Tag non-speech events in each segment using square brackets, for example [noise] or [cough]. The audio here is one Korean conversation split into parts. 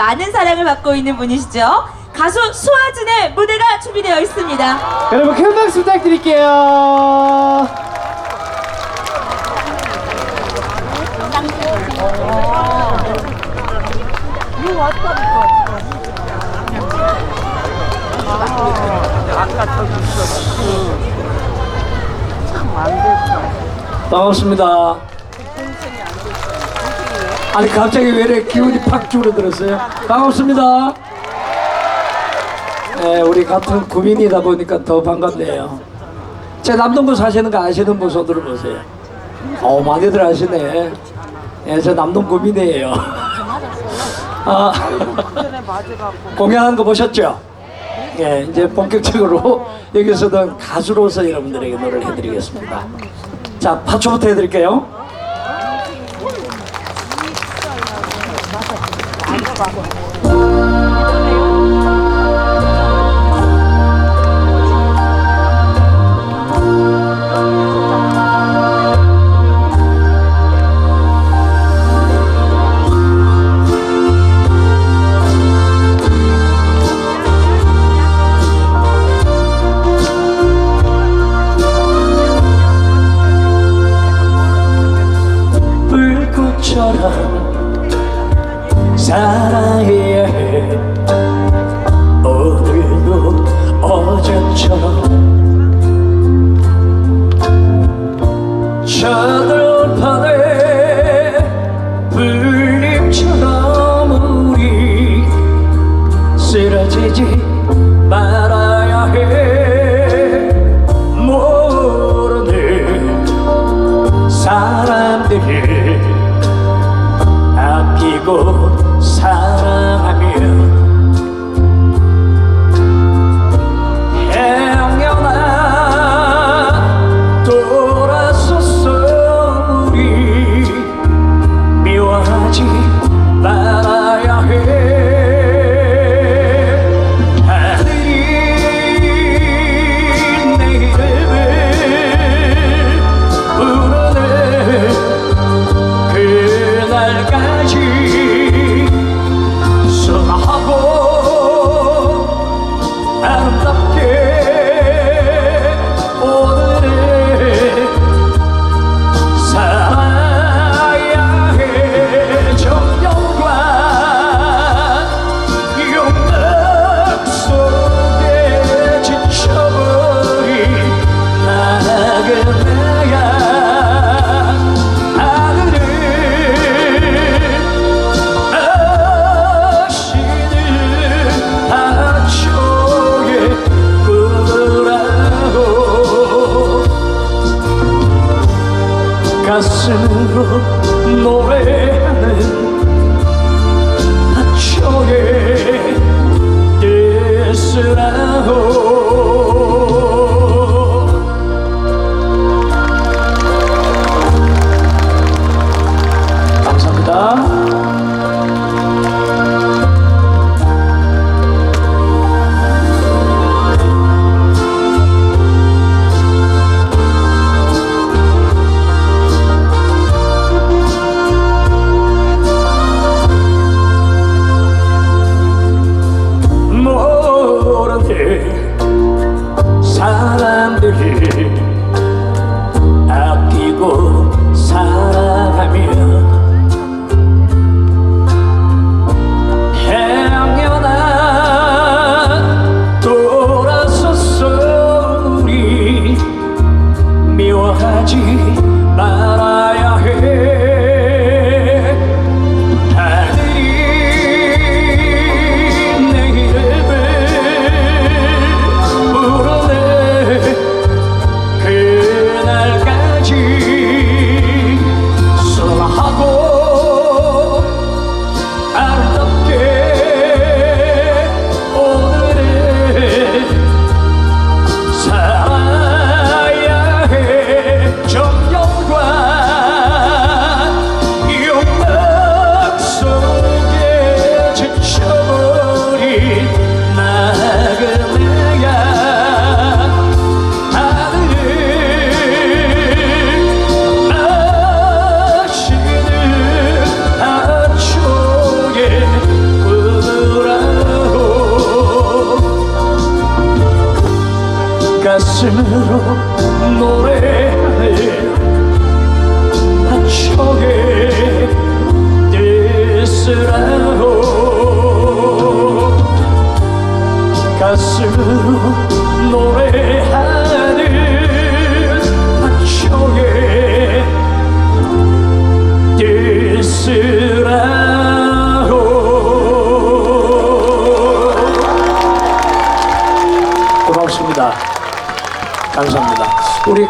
많은 사랑을 받고 있는 분이시죠. 가수 수아진의 무대가 준비되어 있습니다. 여러분 큰 박수 부탁드릴게요. 반갑습니다. 아니 갑자기 왜 이렇게 기운이 팍 줄어들었어요? 반갑습니다. 네, 우리 같은 구민이다 보니까 더 반갑네요. 제 남동구 사시는 거 아시는 분 손 들어 보세요. 어 많이들 아시네. 예, 저 남동 구민이에요. 아, 공연하는 거 보셨죠? 예, 이제 본격적으로 여기서는 가수로서 여러분들에게 노래를 해드리겠습니다. 자, 파초부터 해드릴게요. 불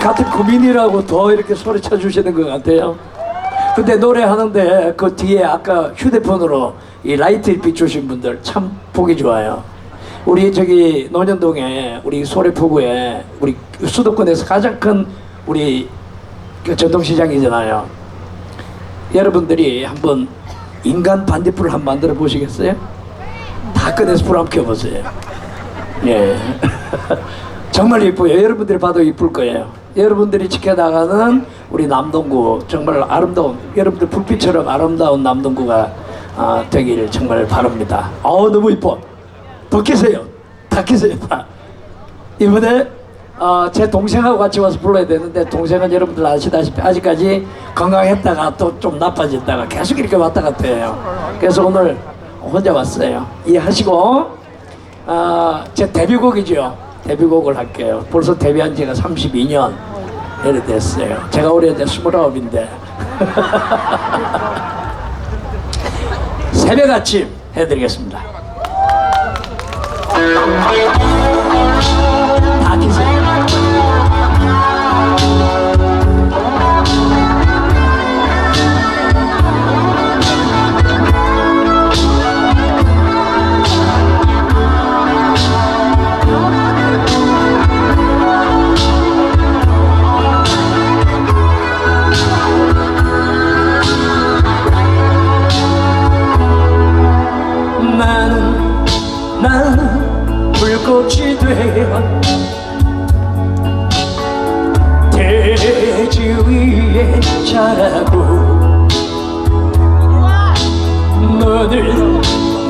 같은 구민이라고 더 이렇게 소리쳐 주시는 것 같아요. 근데 노래하는데 그 뒤에 아까 휴대폰으로 이 라이트 비추신 분들 참 보기 좋아요. 우리 저기 논현동에 우리 소래포구에 우리 수도권에서 가장 큰 우리 그 전통시장이잖아요. 여러분들이 한번 인간 반딧불을 한번 만들어 보시겠어요? 다 꺼내서 불 한번 켜보세요. 예. [laughs] 정말 이뻐요. 여러분들이 봐도 이쁠 거예요. 여러분들이 지켜나가는 우리 남동구 정말 아름다운 여러분들 불빛처럼 아름다운 남동구가 아, 되기를 정말 바랍니다. 어우 너무 이뻐. 더 켜세요. 다 켜세요. 다. 이번에 어, 제 동생하고 같이 와서 불러야 되는데 동생은 여러분들 아시다시피 아직까지 건강했다가 또 좀 나빠졌다가 계속 이렇게 왔다 갔다 해요. 그래서 오늘 혼자 왔어요. 이해하시고 아, 제 데뷔곡이죠. 데뷔곡을 할게요. 벌써 데뷔한 지가 32년 이래 됐어요. 제가 올해 이제 29인데. [laughs] 새벽 아침 해드리겠습니다. 다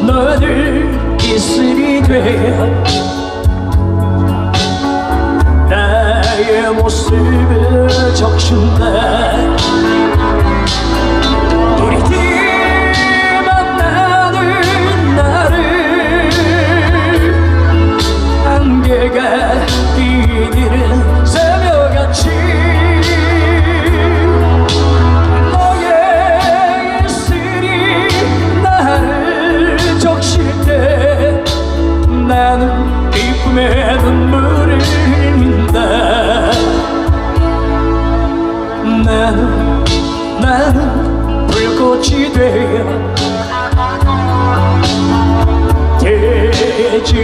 너들 너들 이슬이 되어 나의 모습을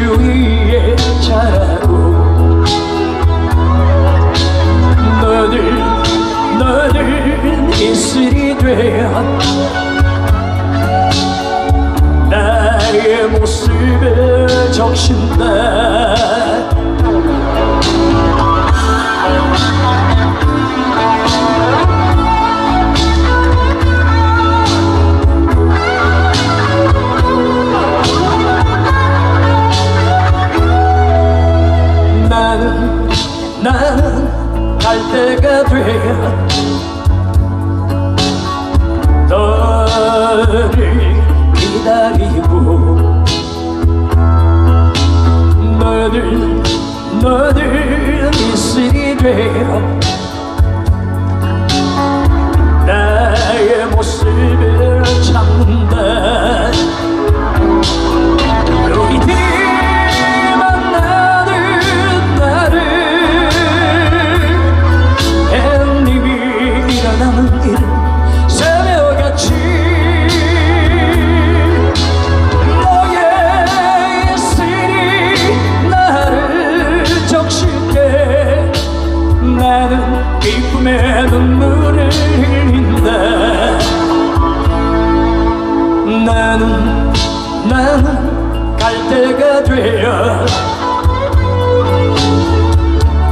위에 자라고. 너들 너들 이슬이 되어 나의 모습을 적신다 되어 나의 모습을 찾는다 기쁨의 눈물을 흘린다. 나는 나는 갈 때가 되어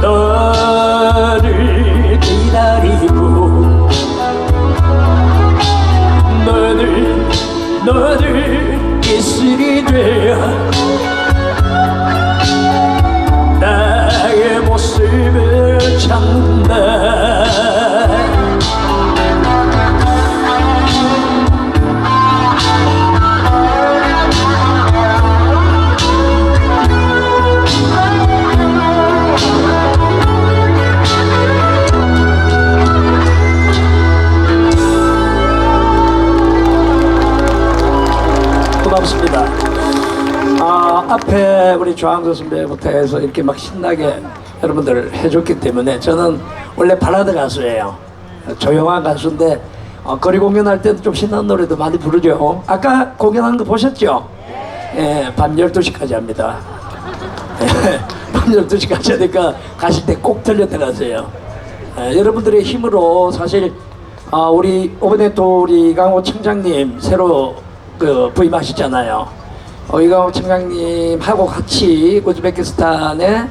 너를 기다리고 너를 너를 이슬이 되어 고맙습니다. 아, 앞에 우리 조항조 선배부터 해서 이렇게 막 신나게 여러분들 해줬기 때문에 저는 원래 발라드 가수예요. 조용한 가수인데 어, 거리 공연할 때도 좀 신나는 노래도 많이 부르죠. 아까 공연한 거 보셨죠? 예, 밤 12시까지 합니다. 예, [laughs] 밤 12시까지 하니까 가실 때 꼭 들렸다 가세요. 예, 여러분들의 힘으로 사실 아, 우리 이번에 또 우리 이강호 청장님 새로 그 부임하시잖아요. 어, 이강호 청장님하고 같이 우즈베키스탄에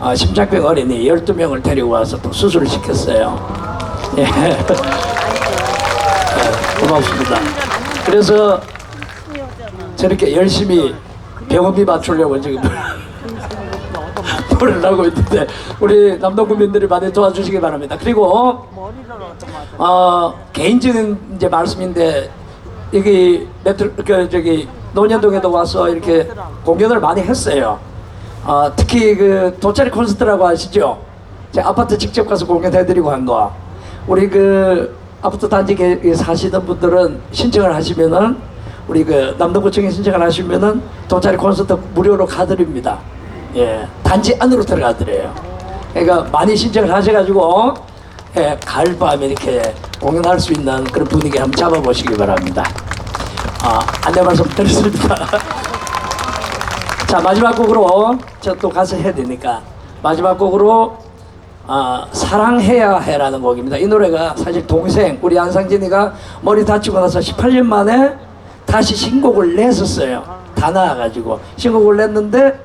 어, 심장병 어린이 12명을 데리고 와서 또 수술을 시켰어요. 예. 예, 고맙습니다. 그래서 저렇게 열심히 병원비 맞추려고 지금 노래를 하고 있는데 우리 남동 국민들이 많이 도와주시기 바랍니다. 그리고 어, 개인적인 이제 말씀인데 여기 메트로 그 저기 논현동에도 와서 이렇게 공연을 많이 했어요. 어, 특히 그 돗자리 콘서트라고 아시죠? 제 아파트 직접 가서 공연해드리고 한 거. 우리 그 아파트 단지에 사시는 분들은 신청을 하시면은 우리 그 남동구청에 신청을 하시면은 돗자리 콘서트 무료로 가드립니다. 예, 단지 안으로 들어가드려요. 그러니까 많이 신청을 하셔가지고 예, 가을 밤에 이렇게 공연할 수 있는 그런 분위기 한번 잡아보시기 바랍니다. 아, 안내 말씀 드렸습니다. [laughs] 자 마지막 곡으로 저 또 가서 해야 되니까 마지막 곡으로 아, 사랑해야 해라는 곡입니다. 이 노래가 사실 동생 우리 안상진이가 머리 다치고 나서 18년 만에 다시 신곡을 냈었어요. 다 나와가지고 신곡을 냈는데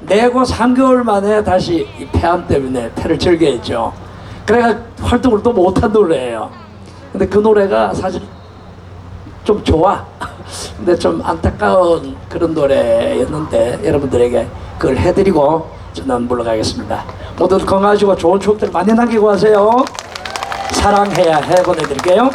내고 3개월 만에 다시 이 폐암 때문에 폐를 절개했죠. 그래가 활동을 또 못한 노래예요. 근데 그 노래가 사실 좀 좋아. 근데 좀 안타까운 그런 노래였는데 여러분들에게 그걸 해드리고 저는 물러가겠습니다. 모두 건강하시고 좋은 추억들 많이 남기고 가세요. 사랑해야 해 보내드릴게요.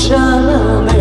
chalame